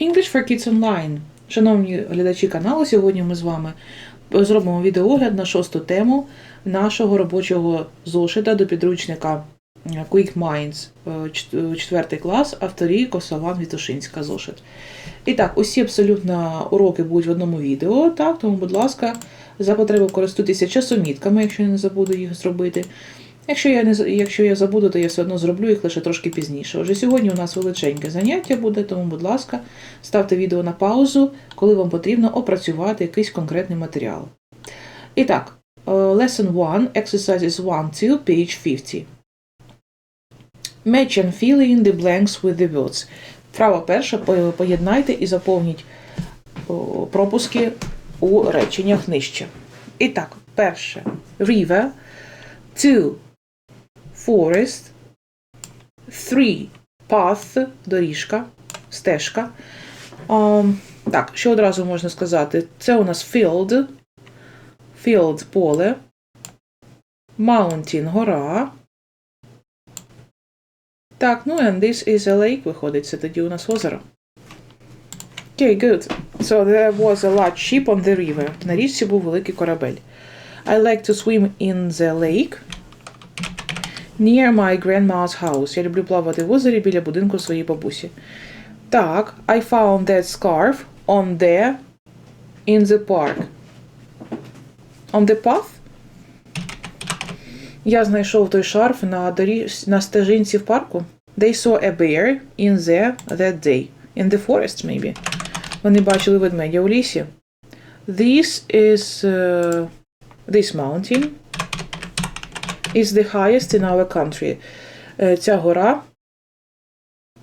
English for Kids Online. Шановні глядачі каналу, сьогодні ми з вами зробимо відеогляд на шосту тему нашого робочого зошита до підручника Quick Minds, е, чт- четвертий клас, авторі Косован Вітушинська зошит. І так, усі абсолютно уроки будуть в одному відео, так, тому, будь ласка, за потреби користуйтеся часомітками, якщо не забуду їх зробити. Якщо я не якщо я забуду, то я все одно зроблю їх лише трошки пізніше. Отже, сьогодні у нас величеньке заняття буде, тому, будь ласка, ставте відео на паузу, коли вам потрібно опрацювати якийсь конкретний матеріал. І так, е, Lesson 1, Exercises 1, 2, page 50. Match and fill in the blanks with the words. Право перше, поєднайте і заповніть пропуски у реченнях нижче. І так, перше. River. Two. Forest. Three. Path. Доріжка. Стежка. Um, так, що одразу можна сказати? Це у нас field. Field – поле. Mountain – гора. Так, ну and this is a lake, виходить, це тоді у нас озеро. Okay, good. So there was a large ship on the river. На річці був великий корабель. I like to swim in the lake near my grandma's house. Я люблю плавати в озері біля будинку своєї бабусі. Так, I found that scarf on the in the park. On the path? Я знайшов той шарф на дорі... на стежинці в парку. They saw a bear in the that day. In the forest, maybe. Вони бачили ведмедя у лісі. This is uh, this mountain is the highest in our country. Е, Ця гора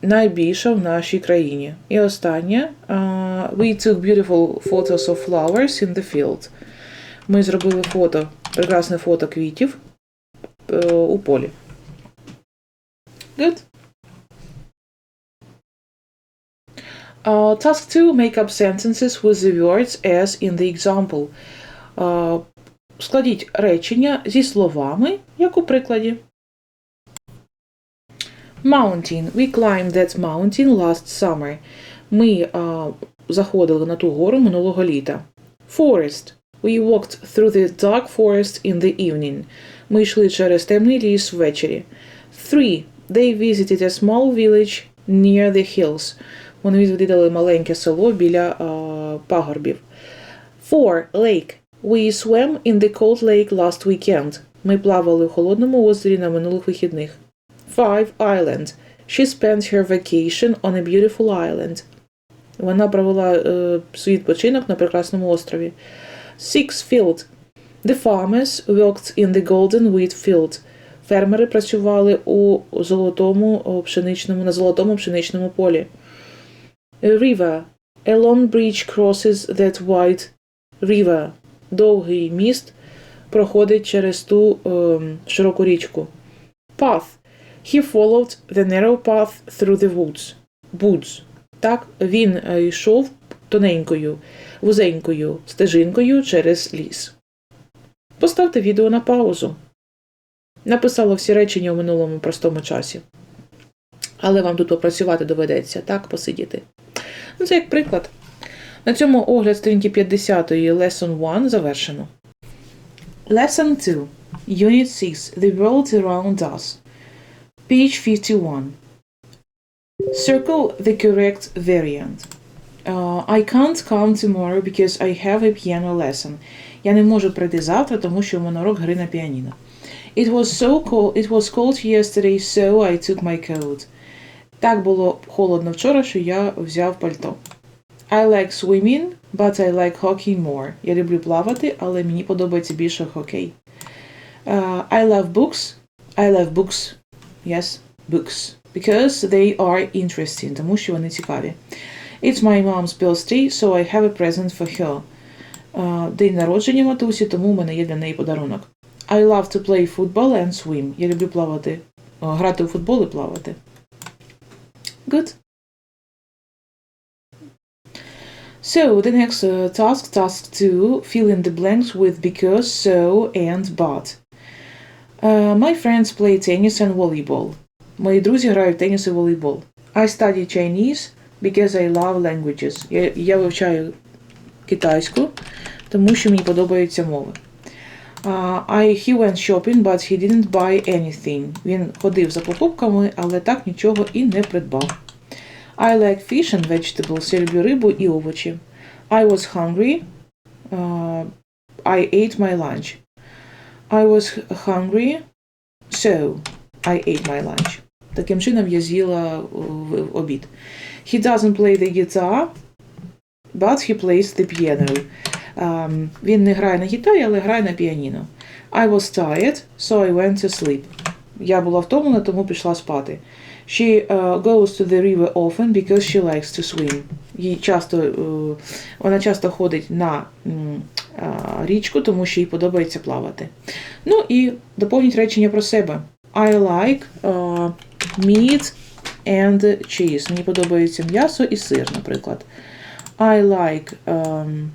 найбільша в нашій країні. І останнє. Uh, we took beautiful photos of flowers in the field. Ми зробили фото, прекрасне фото квітів е, у полі. Good. Uh, task 2. Make up sentences with the words as in the example. Uh, складіть речення зі словами, як у прикладі. Mountain. We climbed that mountain last summer. Ми а, заходили на ту гору минулого літа. Forest. We walked through the dark forest in the evening. Ми йшли через темний ліс ввечері. Three. They visited a small village near the hills. Вони відвідали маленьке село біля а, пагорбів. Four. Lake. We swam in the cold lake last weekend. Ми плавали в холодному озері на минулих вихідних. Five. Island. She spent her vacation on a beautiful island. Вона провела е, свій відпочинок на прекрасному острові. Six. Field. The farmers worked in the golden wheat field. Фермери працювали у золотому о, пшеничному, на золотому пшеничному полі. A river. A long bridge crosses that wide river. Довгий міст проходить через ту ем, широку річку. Path. He followed the narrow path through the woods. Woods. Так, він е, йшов тоненькою, вузенькою стежинкою через ліс. Поставте відео на паузу. Написала всі речення у минулому простому часі. Але вам тут попрацювати доведеться, так, посидіти. Ну, це як приклад. На цьому огляд сторінки 50 Lesson 1 завершено. Lesson 2. Unit 6. The world around us. Page 51. Circle the correct variant. Uh, I can't come tomorrow because I have a piano lesson. Я не можу прийти завтра, тому що у мене урок гри на піаніно. It was so cold, it was cold yesterday, so I took my coat. Так було холодно вчора, що я взяв пальто. I like swimming, but I like hockey more. Я люблю плавати, але мені подобається більше хокей. Uh, I love books. I love books. Yes, books. Because they are interesting. Тому що вони цікаві. It's my mom's birthday, so I have a present for her. Uh, день народження матусі, тому у мене є для неї подарунок. I love to play football and swim. Я люблю плавати, о, грати у футбол і плавати. Good. So, the next uh, task, task two, fill in the blanks with because, so, and, but. Uh, my friends play tennis and volleyball. Мої друзі грають в теніс і волейбол. I study Chinese, because I love languages. Я, я вивчаю китайську, тому що мені подобаються мови. Uh, I, he went shopping, but he didn't buy anything. Він ходив за покупками, але так нічого і не придбав. I like fish and vegetables. Я люблю рибу і овочі. I was hungry. Uh, I ate my lunch. I was hungry, so I ate my lunch. Таким чином я з'їла е, обід. He doesn't play the guitar, but he plays the piano. Ем, він не грає на гітарі, але грає на піаніно. I was tired, so I went to sleep. Я була втомлена, тому пішла спати. She uh, goes to the river often because she likes to swim. Їй часто, е, вона часто ходить на а, річку, тому що їй подобається плавати. Ну і доповніть речення про себе. I like uh, meat and cheese. Мені подобається м'ясо і сир, наприклад. I like um,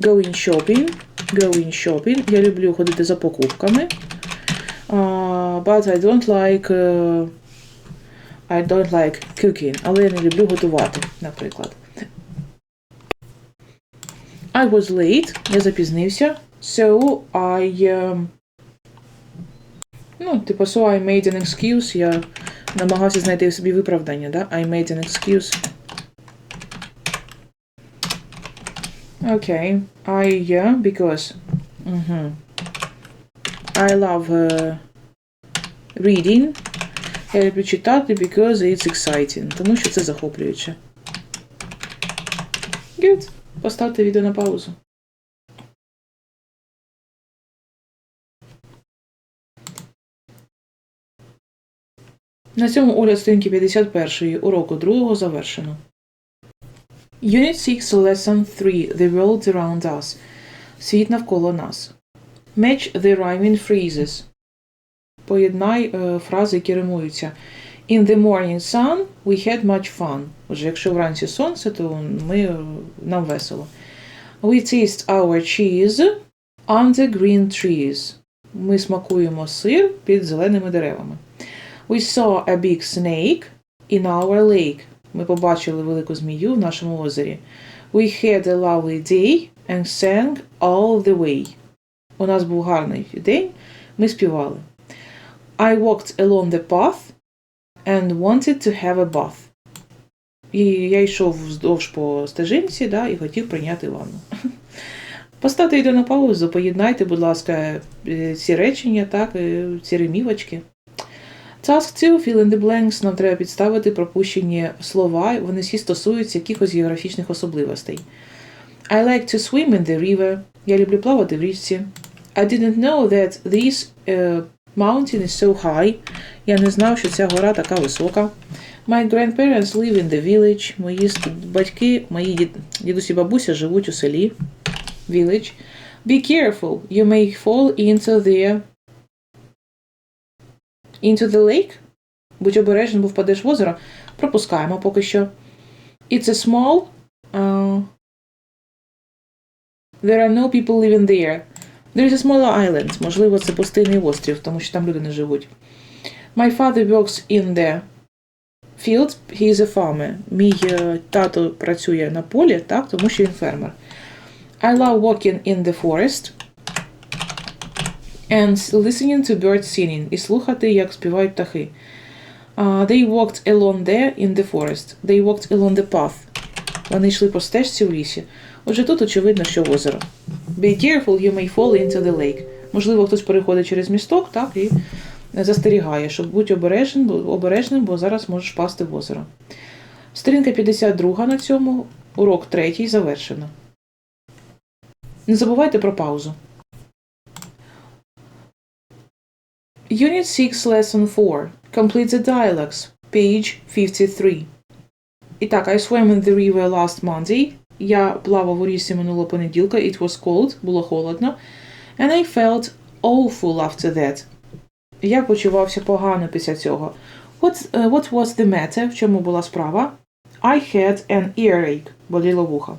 going shopping. Going shopping. Я люблю ходити за покупками. Uh, but I don't like uh, I don't like cooking. Але я не люблю готувати, наприклад. I was late. Я запізнився. So I. um, ну, типу, so I made an excuse. Я намагався знайти собі виправдання, да? I made an excuse. Okay. I, yeah, because. mhm. I love uh, reading. Я люблю читати because it's exciting. Тому що це захоплююче. Good. Поставте відео на паузу. На цьому огляд сторінки 51 уроку 2 завершено. Unit 6 Lesson 3 The World Around Us. Світ навколо нас. Match the rhyming phrases. Поєднай е, фрази, які римуються. In the morning sun we had much fun. Отже, якщо вранці сонце, то ми, е, нам весело. We taste our cheese under green trees. Ми смакуємо сир під зеленими деревами. We saw a big snake in our lake. Ми побачили велику змію в нашому озері. We had a lovely day and sang all the way. У нас був гарний день, ми співали. I walked along the path and wanted to have a bath. І я йшов вздовж по стежинці да, і хотів прийняти ванну. Поставте відео на паузу, поєднайте, будь ласка, е, ці речення, так, е, ці ремівочки. Task 2 Fill in the blanks нам треба підставити пропущені слова, вони всі стосуються якихось географічних особливостей. I like to swim in the river. Я люблю плавати в річці. I didn't know that this uh, mountain is so high. Я не знав, що ця гора така висока. My grandparents live in the village. Мої батьки, мої дід, дідусь бабуся живуть у селі. Village. Be careful, you may fall into the into the lake. Будь обережним, бо впадеш в озеро. Пропускаємо поки що. It's a small. Uh, there are no people living there. There is a small island. Можливо, це пустинний острів, тому що там люди не живуть. My father works in the field. He is a farmer. Мій е, тато працює на полі, так, тому що він фермер. I love walking in the forest and listening to birds singing. І слухати, як співають птахи. Uh, they walked along there in the forest. They walked along the path. Вони йшли по стежці в лісі. Отже, тут очевидно, що озеро. Be careful, you may fall into the lake. Можливо, хтось переходить через місток, так, і застерігає, щоб будь обережним, бо- обережним, бо зараз можеш впасти в озеро. Сторінка 52 на цьому, урок 3 завершено. Не забувайте про паузу. Unit 6, Lesson 4. Complete the dialogues. Page 53. І I swam in the river last Monday. Я плавав у річці минулого понеділка. It was cold. Було холодно. And I felt awful after that. Я почувався погано після цього. What, uh, what was the matter? В чому була справа? I had an earache. Боліло вухо.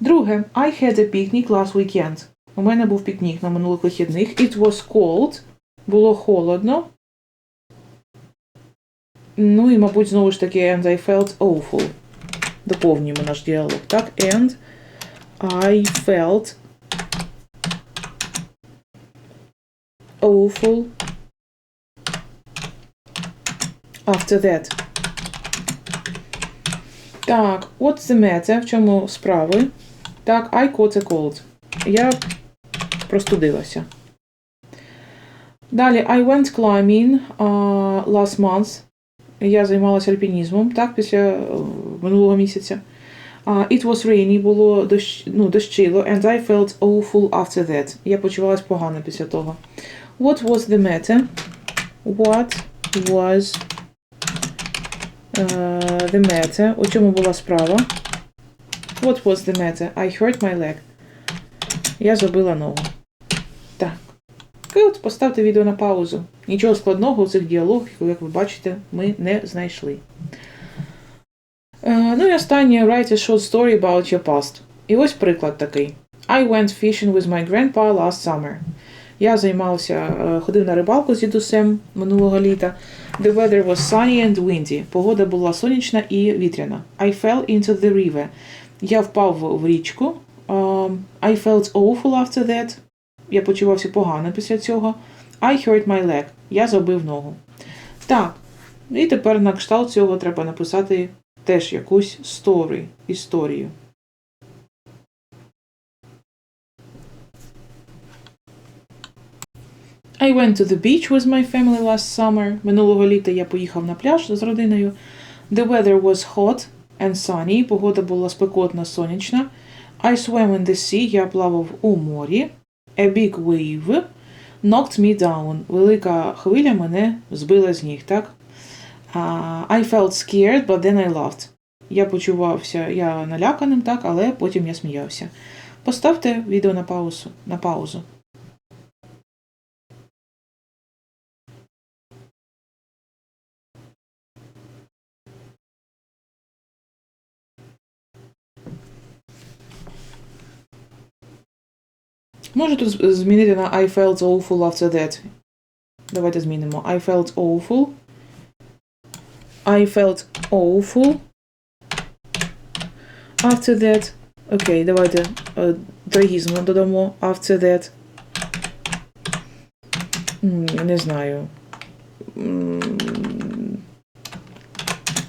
Друге, I had a picnic last weekend. У мене був пікнік на минулих вихідних. It was cold. Було холодно. Ну і, мабуть, знову ж таки, and I felt awful. Доповнюємо наш діалог. Так, and I felt awful after that. Так, what's the matter? В чому справи? Так, I caught a cold. Я простудилася. Далі, I went climbing uh, last month. Я займалася альпінізмом, так, після uh, минулого місяця. Uh, it was rainy, було дощ, ну, дощило, and I felt awful after that. Я почувалась погано після того. What was the matter? What was uh, the matter? У чому була справа? What was the matter? I hurt my leg. Я забила ногу. Так. Good. Поставте відео на паузу. Нічого складного у цих діалогах, як ви бачите, ми не знайшли. Е, ну і останнє write a short story about your past. І ось приклад такий. I went fishing with my grandpa last summer. Я займався, е, ходив на рибалку з дідусем минулого літа. The weather was sunny and windy. Погода була сонячна і вітряна. I fell into the river. Я впав в річку. Um, I felt awful after that. Я почувався погано після цього. I hurt my leg. Я забив ногу. Так. І тепер на кшталт цього треба написати теж якусь story, історію. I went to the beach with my family last summer. Минулого літа я поїхав на пляж з родиною. The weather was hot and sunny. Погода була спекотна, сонячна. I swam in the sea. Я плавав у морі. A big wave knocked me down. Велика хвиля мене збила з ніг, так? Uh, I felt scared, but then I laughed. Я почувався я наляканим, так, але потім я сміявся. Поставте відео на паузу. На паузу. Можу тут змінити на I felt awful after that. Давайте змінимо. I felt awful. I felt awful. After that. Окей, давайте е, трагізму додамо. After that. Не знаю.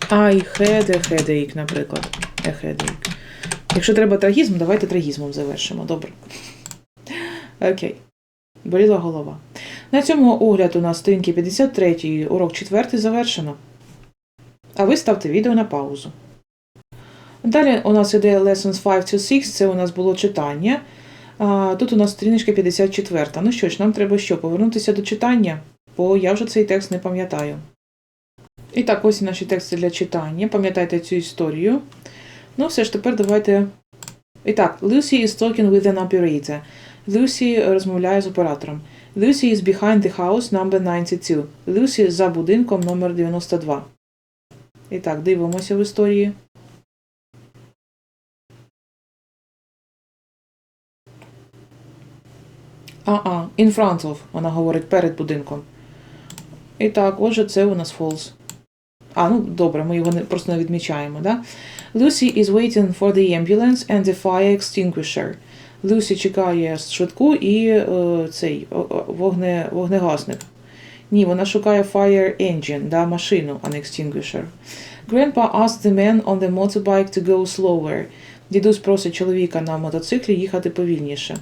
I had a headache, наприклад. A headache. Якщо треба трагізм, давайте трагізмом завершимо. Добре. Окей. Боліла голова. На цьому огляд у нас сторінки 53, урок 4 завершено. А ви ставте відео на паузу. Далі у нас іде Lessons 5 to 6, це у нас було читання. Тут у нас сторіночка 54. Ну що ж, нам треба що? Повернутися до читання, бо я вже цей текст не пам'ятаю. І так, ось наші тексти для читання. Пам'ятайте цю історію. Ну, все ж тепер давайте. І так, Lucy is talking with an operator. Lucy розмовляє з оператором. Lucy is behind the house number 92. Lucy за будинком номер 92. І так, дивимося в історії. А-а, in front of, вона говорить перед будинком. І так, отже, це у нас false. А, ну добре, ми його не, просто не відмічаємо, да? Lucy is waiting for the ambulance and the fire extinguisher. Люсі чекає швидку і е, цей вогне, вогнегасник. Ні, вона шукає fire engine, да, машину, а не extinguisher. Grandpa asked the man on the motorbike to go slower. Дідусь просить чоловіка на мотоциклі їхати повільніше.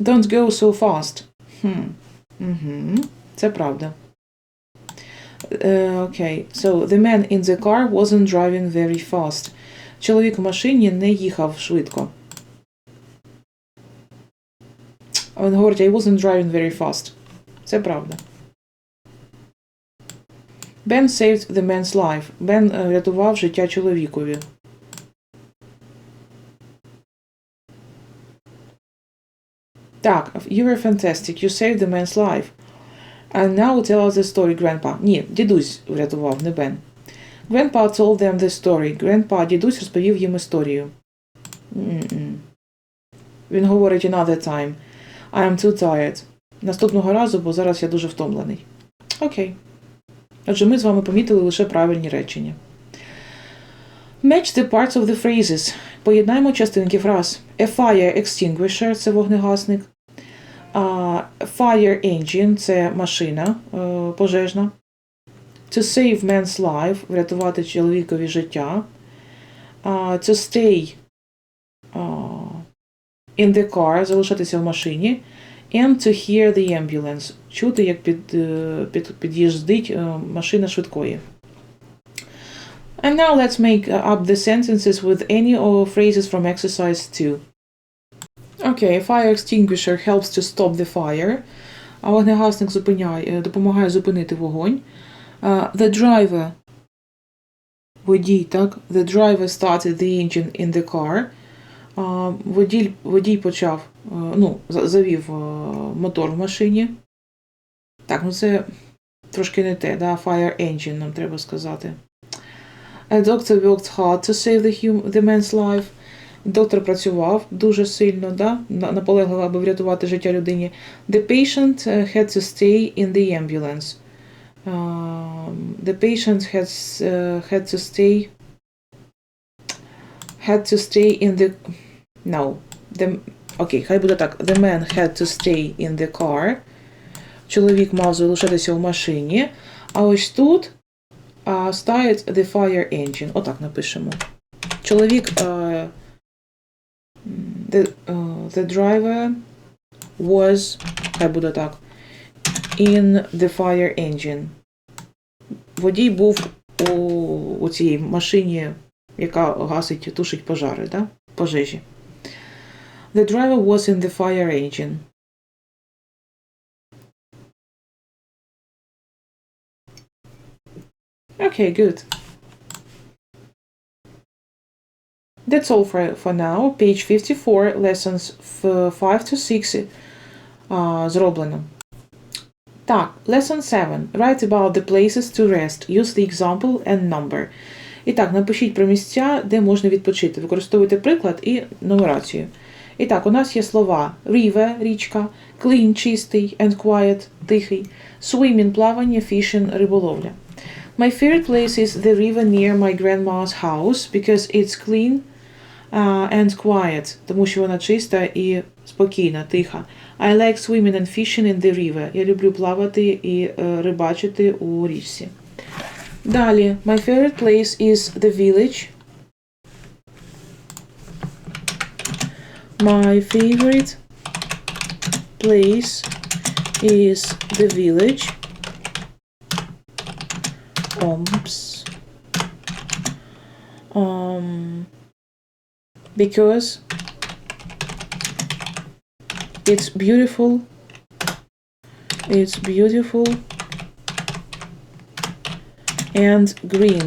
Don't go so fast. Хм. Угу. Це правда. Uh, okay, so the man in the car wasn't driving very fast. Чоловік в машині не їхав швидко. Він говорить, I wasn't driving very fast. Це правда. Ben saved the man's life. Бен е, рятував життя чоловікові. Так, you were fantastic. You saved the man's life. And now tell us the story, Grandpa. Ні, дідусь врятував, не Бен. Grandpa told them the story. Grandpa, дідусь розповів їм історію. М-м. Він говорить another time. I am too tired. Наступного разу, бо зараз я дуже втомлений. Окей. Отже, ми з вами помітили лише правильні речення. Match the parts of the phrases. Поєднаємо частинки фраз. A fire extinguisher – це вогнегасник. А, fire engine – це машина е, пожежна. To save man's life – врятувати чоловікові життя. А, to stay а, in the car – залишатися в машині. And to hear the ambulance – чути, як під, е, під, під'їздить е, машина швидкої. And now let's make uh, up the sentences with any of phrases from exercise 2. Okay, fire extinguisher helps to stop the fire. А вогнегасник е, допомагає зупинити вогонь. Uh, the driver. Водій, так? The driver started the engine in the car. Uh, водій, водій почав, е, ну, за- завів мотор в машині. Так, ну це трошки не те, да? Fire engine, нам треба сказати. A doctor worked hard to save the, hum- the man's life. Доктор працював дуже сильно, да? наполегливо, аби врятувати життя людині. The patient uh, had to stay in the ambulance. Um, the patient has, uh, had to stay had to stay in the no the окей, хай буде так. The man had to stay in the car. Чоловік мав залишатися в машині. А ось тут а, стоїть the fire engine. Отак напишемо. Чоловік е, the, е, the driver was, хай буде так, in the fire engine. Водій був у, у цій машині, яка гасить, тушить пожари, да? пожежі. The driver was in the fire engine. Okay, good. That's all for, for now. Page 54, lessons f- 5 to 6 uh, зроблено. Так, lesson 7. Write about the places to rest. Use the example and number. І так, напишіть про місця, де можна відпочити. Використовуйте приклад і нумерацію. І так, у нас є слова river – річка, clean – чистий, and quiet – тихий, swimming – плавання, fishing – риболовля. My favorite place is the river near my grandma's house because it's clean uh, and quiet, тому що вона чиста і спокійна, тиха. I like swimming and fishing in the river. Я люблю плавати і е, рибачити у річці. Далі, my favorite place is the village. My favorite place is the village. Oops. Um, because it's beautiful. It's beautiful and green.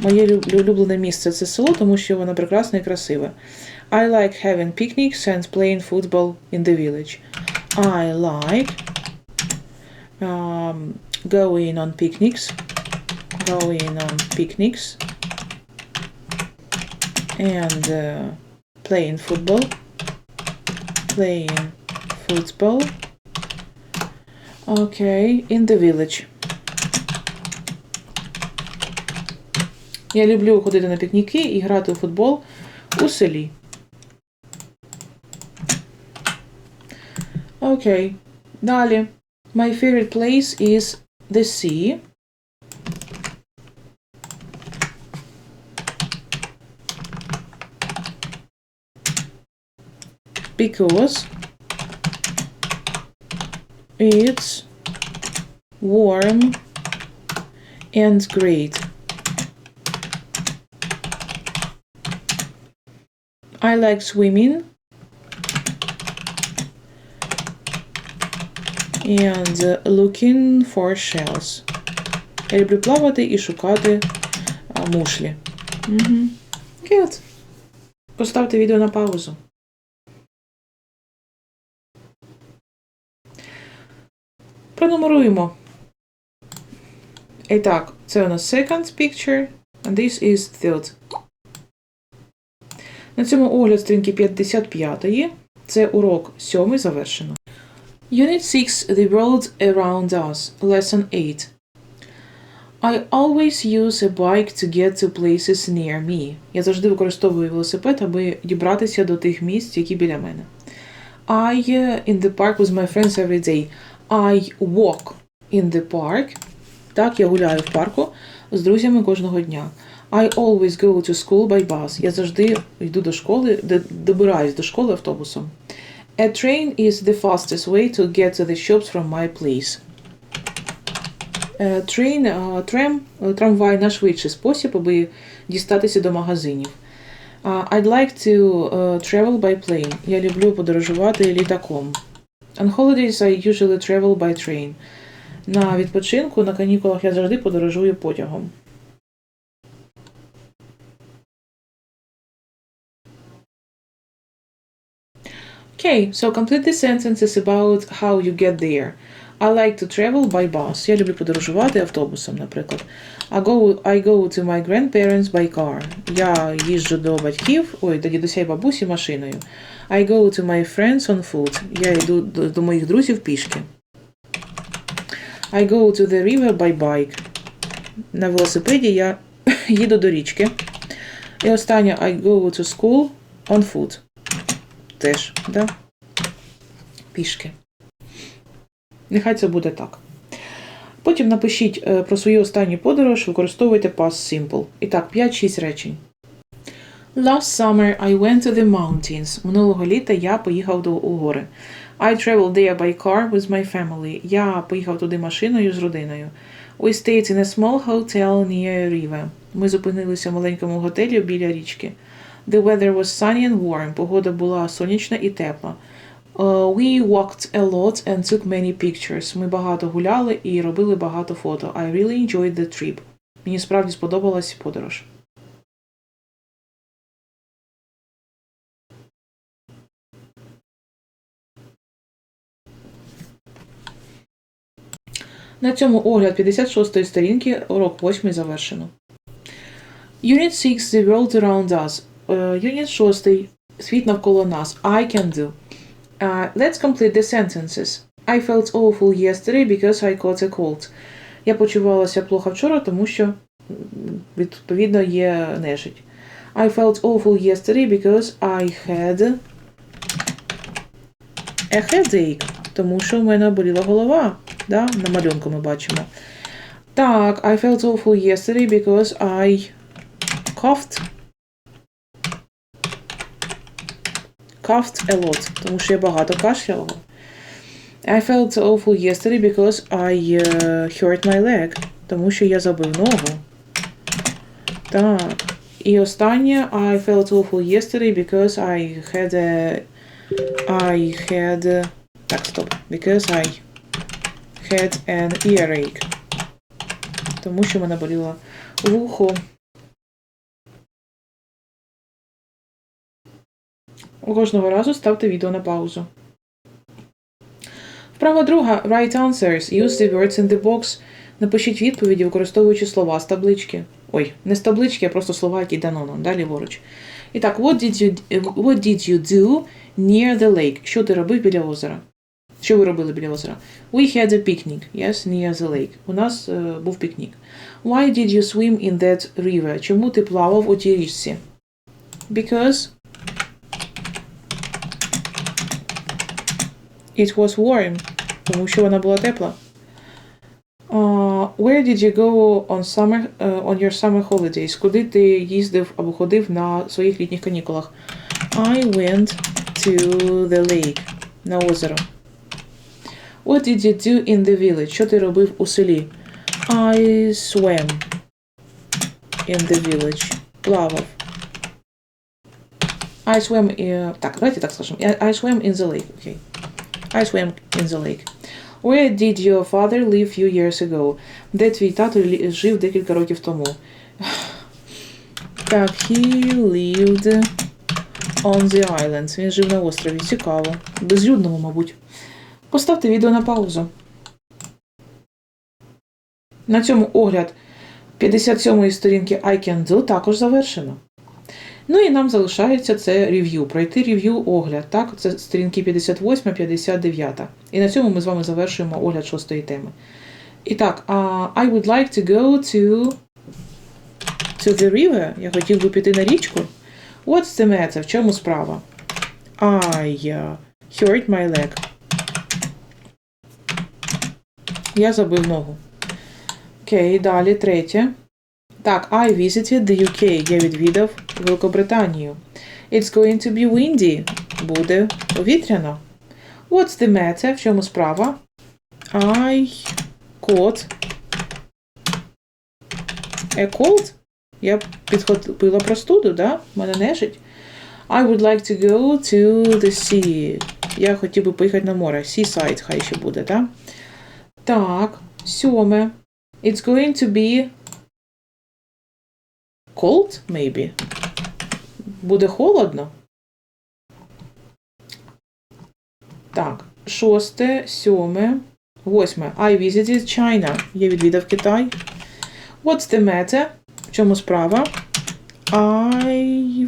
Моє лю- улюблене місце це село, тому що воно прекрасне і красиве. I like having picnics and playing football in the village. I like um, going on picnics, going on picnics, and uh, playing football, playing football. Okay, in the village. Я люблю ходити на пікніки і грати у футбол у селі. Окей. Далі. My favorite place is the sea. Because it's warm and great. I like swimming and uh, looking for shells. Я люблю плавати і шукати а, мушлі. Угу. Good. Поставте відео на паузу. Пронумеруємо. І так, це у нас second picture, and this is third. На цьому огляд сторінки 55. Це урок сьомий завершено. Unit 6 The World Around Us. Lesson 8. I always use a bike to get to places near me. Я завжди використовую велосипед, аби дібратися до тих місць, які біля мене. I uh, in the park with my friends every day. I walk in the park. Так, я гуляю в парку з друзями кожного дня. I always go to school by bus. Я завжди йду до школи, добираюсь до школи автобусом. A train is the fastest way to get to the shops from my place. Е, Train, е, трем, е, трамвай найшвидший спосіб, аби дістатися до магазинів. А, I'd like to е, travel by plane. Я люблю подорожувати літаком. On holidays I usually travel by train. На відпочинку, на канікулах я завжди подорожую потягом. Okay, so complete the sentences about how you get there. I like to travel by bus. Я люблю подорожувати автобусом, наприклад. I go, I go to my grandparents by car. Я їжджу до батьків, ой, до дідуся і бабусі машиною. I go to my friends on foot. Я йду до, до моїх друзів пішки. I go to the river by bike. На велосипеді я їду до річки. І останнє I go to school on foot. Теж, да? Пішки. Нехай це буде так. Потім напишіть е, про свою останню подорож, використовуйте past simple. І так, 5-6 речень. Last summer I went to the mountains. Минулого літа я поїхав до гори. I traveled there by car with my family. Я поїхав туди машиною з родиною. We stayed in a small hotel near a river. Ми зупинилися в маленькому готелі біля річки. The weather was sunny and warm. Погода була сонячна і тепла. Uh, we walked a lot and took many pictures. Ми багато гуляли і робили багато фото. I really enjoyed the trip. Мені справді сподобалась подорож. На цьому огляд 56-ї сторінки, урок 8 завершено. Unit 6 The World Around Us. Е, Unit 6 Світ навколо нас. I can do. Uh, let's complete the sentences. I felt awful yesterday because I caught a cold. Я почувалася плохо вчора, тому що відповідно є нежить. I felt awful yesterday because I had a headache. Тому що в мене боліла голова. Да? На малюнку ми бачимо. Так, I felt awful yesterday because I coughed. Coughed a lot, тому що я багато кашляла. I felt awful yesterday because I uh, hurt my leg, тому що я забив ногу. Так. І останнє I felt awful yesterday because I had a I had так, стоп. Because I had an earache. Тому що мене боліло вухо. Кожного разу ставте відео на паузу. Вправа друга. Write answers. Use the words in the box. Напишіть відповіді, використовуючи слова з таблички. Ой, не з таблички, а просто слова, які дано нам. Далі ліворуч. І так, what did you, what did you do near the lake? Що ти робив біля озера? Що ви робили біля озера? We had a picnic, yes, near the lake. У нас е, був пікнік. Why did you swim in that river? Чому ти плавав у тій річці? Because it was warm. Тому що вона була тепла. Uh, where did you go on summer uh, on your summer holidays? Куди ти їздив або ходив на своїх літніх канікулах? I went to the lake. На озеро. What did you do in the village? Що ти робив у селі? I swam in the village. Плавав. I swam... Uh, так, давайте так скажемо. I I swam in the lake. Okay. I swam in the lake. Where did your father live few years ago? Де твій тато жив декілька років тому? Так, he lived on the island. Він жив на острові. Цікаво. Безлюдному, мабуть. Поставте відео на паузу. На цьому огляд 57-ї сторінки I can do також завершено. Ну і нам залишається це рев'ю, пройти рев'ю огляд. Так, це сторінки 58, 59. І на цьому ми з вами завершуємо огляд шостої теми. І так, uh, I would like to go to, to the river. Я хотів би піти на річку. What's the matter? В чому справа? I uh, hurt my leg. Я забив ногу. Окей, далі третє. Так, I visited the UK. Я відвідав Великобританію. It's going to be windy. Буде повітряно. What's the matter? В чому справа? I caught a cold. Я підхопила простуду, да? Мене нежить. I would like to go to the sea. Я хотів би поїхати на море. Seaside хай ще буде, так? Так, сьоме. It's going to be cold, maybe. Буде холодно. Так, шосте, сьоме, восьме. I visited China. Я відвідав Китай. What's the matter? В чому справа? I...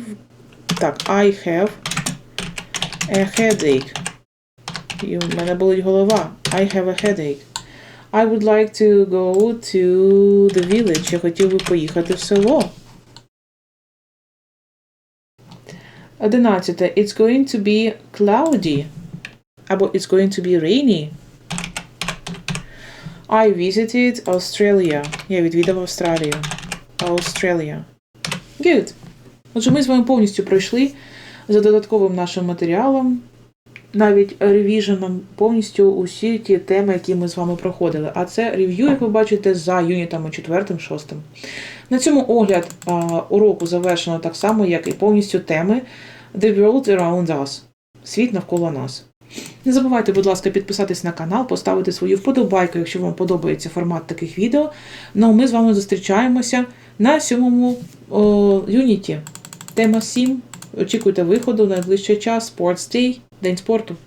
Так, I have a headache. І в мене болить голова. I have a headache. I would like to go to the village. Я хотів би поїхати в село. Одинадцяте. It's going to be cloudy. Або it's going to be rainy. I visited Australia. Я відвідав Австралію. Australia. Good. Отже, ми з вами повністю пройшли за додатковим нашим матеріалом, навіть ревіженом, повністю усі ті теми, які ми з вами проходили. А це рев'ю, як ви бачите, за юнітами 4-6. На цьому огляд уроку завершено так само, як і повністю теми The World Around Us. Світ навколо нас. Не забувайте, будь ласка, підписатись на канал, поставити свою вподобайку, якщо вам подобається формат таких відео. Ну а ми з вами зустрічаємося на сьомому юніті. Тема 7. Очікуйте виходу найближчий час. Sports Day, День спорту.